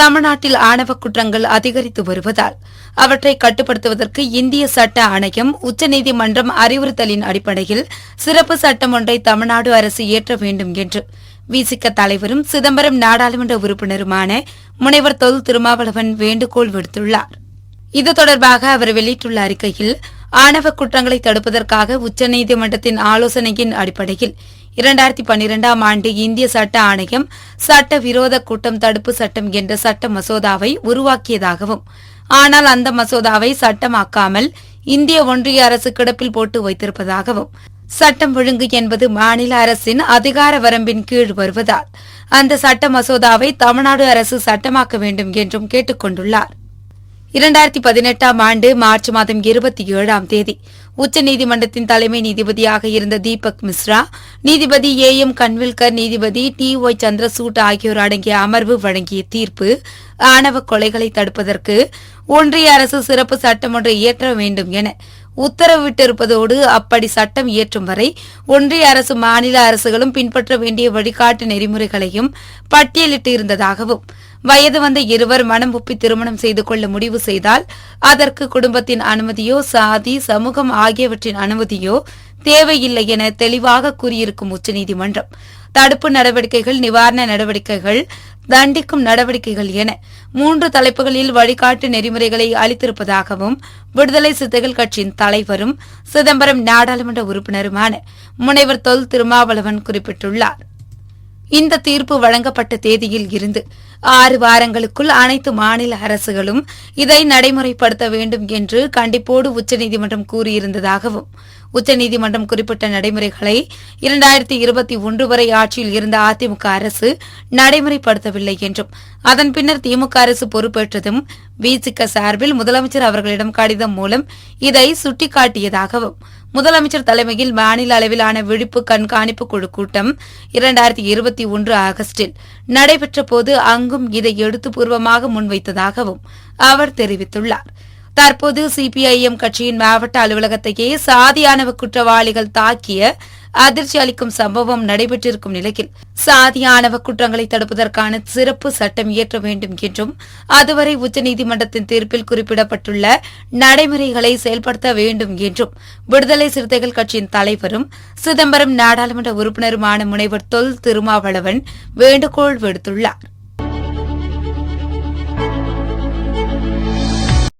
தமிழ்நாட்டில் ஆணவ குற்றங்கள் அதிகரித்து வருவதால் அவற்றை கட்டுப்படுத்துவதற்கு இந்திய சட்ட ஆணையம் உச்சநீதிமன்றம் அறிவுறுத்தலின் அடிப்படையில் சிறப்பு சட்டம் ஒன்றை தமிழ்நாடு அரசு இயற்ற வேண்டும் என்று விசிக தலைவரும் சிதம்பரம் நாடாளுமன்ற உறுப்பினருமான முனைவர் தொல் திருமாவளவன் வேண்டுகோள் விடுத்துள்ளார். இது தொடர்பாக அவர் வெளியிட்டுள்ள அறிக்கையில் ஆணவ குற்றங்களை தடுப்பதற்காக உச்சநீதிமன்றத்தின் ஆலோசனையின் அடிப்படையில் இரண்டாயிரத்தி பன்னிரெண்டாம் ஆண்டு இந்திய சட்ட ஆணையம் சட்ட விரோத கூட்டம் தடுப்பு சட்டம் என்ற சட்ட மசோதாவை உருவாக்கியதாகவும் ஆனால் அந்த மசோதாவை சட்டமாக்காமல் இந்திய ஒன்றிய அரசு கிடப்பில் போட்டு வைத்திருப்பதாகவும் சட்டம் ஒழுங்கு என்பது மாநில அரசின் அதிகார வரம்பின் கீழ் வருவதால் அந்த சட்ட மசோதாவை தமிழ்நாடு அரசு சட்டமாக்க வேண்டும் என்றும் கேட்டுக் கொண்டுள்ளார் இரண்டாயிரத்தி பதினெட்டாம் ஆண்டு மார்ச் மாதம் இருபத்தி ஏழாம் தேதி உச்சநீதிமன்றத்தின் தலைமை நீதிபதியாக இருந்த தீபக் மிஸ்ரா நீதிபதி ஏ எம் கன்வில்கர் நீதிபதி டி ஒய் சந்திரசூட் ஆகியோர் அடங்கிய அமர்வு வழங்கிய தீர்ப்பு ஆணவ கொலைகளை தடுப்பதற்கு ஒன்றிய அரசு சிறப்பு சட்டம் ஒன்றை இயற்ற வேண்டும் என உத்தரவிட்டிருப்பதோடு அப்படி சட்டம் இயற்றும் வரை ஒன்றிய அரசு மாநில அரசுகளும் பின்பற்ற வேண்டிய வழிகாட்டு நெறிமுறைகளையும் பட்டியலிட்டு இருந்ததாகவும் வயது வந்த இருவர் மனம் ஒப்பி திருமணம் செய்து கொள்ள முடிவு செய்தால் அதற்கு குடும்பத்தின் அனுமதியோ சாதி சமூகம் ஆகியவற்றின் அனுமதியோ தேவையில்லை என தெளிவாக கூறியிருக்கும் உச்சநீதிமன்றம். தடுப்பு நடவடிக்கைகள் நிவாரண நடவடிக்கைகள் தண்டிக்கும் நடவடிக்கைகள் என மூன்று தலைப்புகளில் வழிகாட்டு நெறிமுறைகளை அளித்திருப்பதாகவும் விடுதலை சிறுத்தைகள் கட்சியின் தலைவரும் சிதம்பரம் நாடாளுமன்ற உறுப்பினருமான முனைவர் தொல் திருமாவளவன் குறிப்பிட்டுள்ளார். இந்த தீர்ப்பு வழங்கப்பட்ட தேதியில் இருந்து ஆறு வாரங்களுக்குள் அனைத்து மாநில அரசுகளும் இதை நடைமுறைப்படுத்த வேண்டும் என்று கண்டிப்போடு உச்சநீதிமன்றம் கூறியிருந்ததாகவும் உச்சநீதிமன்றம் குறிப்பிட்ட நடைமுறைகளை இரண்டாயிரத்தி இருபத்தி ஒன்று வரை ஆட்சியில் இருந்த அதிமுக அரசு நடைமுறைப்படுத்தவில்லை என்றும் அதன் பின்னர் திமுக அரசு பொறுப்பேற்றதும் விசிக சார்பில் முதலமைச்சர் அவர்களிடம் கடிதம் மூலம் இதை சுட்டிக்காட்டியதாகவும் முதலமைச்சர் தலைமையில் மாநில அளவிலான விழிப்பு கண்காணிப்பு குழு கூட்டம் இரண்டாயிரத்தி இருபத்தி ஒன்று ஆகஸ்டில் நடைபெற்ற போது அங்கும் இதை எழுத்துப்பூர்வமாக முன்வைத்ததாகவும் அவர் தெரிவித்துள்ளார். தற்போது சிபிஐஎம் கட்சியின் மாவட்ட அலுவலகத்தையே சாதியானவ குற்றவாளிகள் தாக்கிய அதிர்ச்சி அளிக்கும் சம்பவம் நடைபெற்றிருக்கும் நிலையில் சாதியானவ குற்றங்களை தடுப்பதற்கான சிறப்பு சட்டம் இயற்ற வேண்டும் என்றும் அதுவரை உச்சநீதிமன்றத்தின் தீர்ப்பில் குறிப்பிடப்பட்டுள்ள நடைமுறைகளை செயல்படுத்த வேண்டும் என்றும் விடுதலை சிறுத்தைகள் கட்சியின் தலைவரும் சிதம்பரம் நாடாளுமன்ற உறுப்பினருமான முனைவர் தொல் திருமாவளவன் வேண்டுகோள் விடுத்துள்ளார்.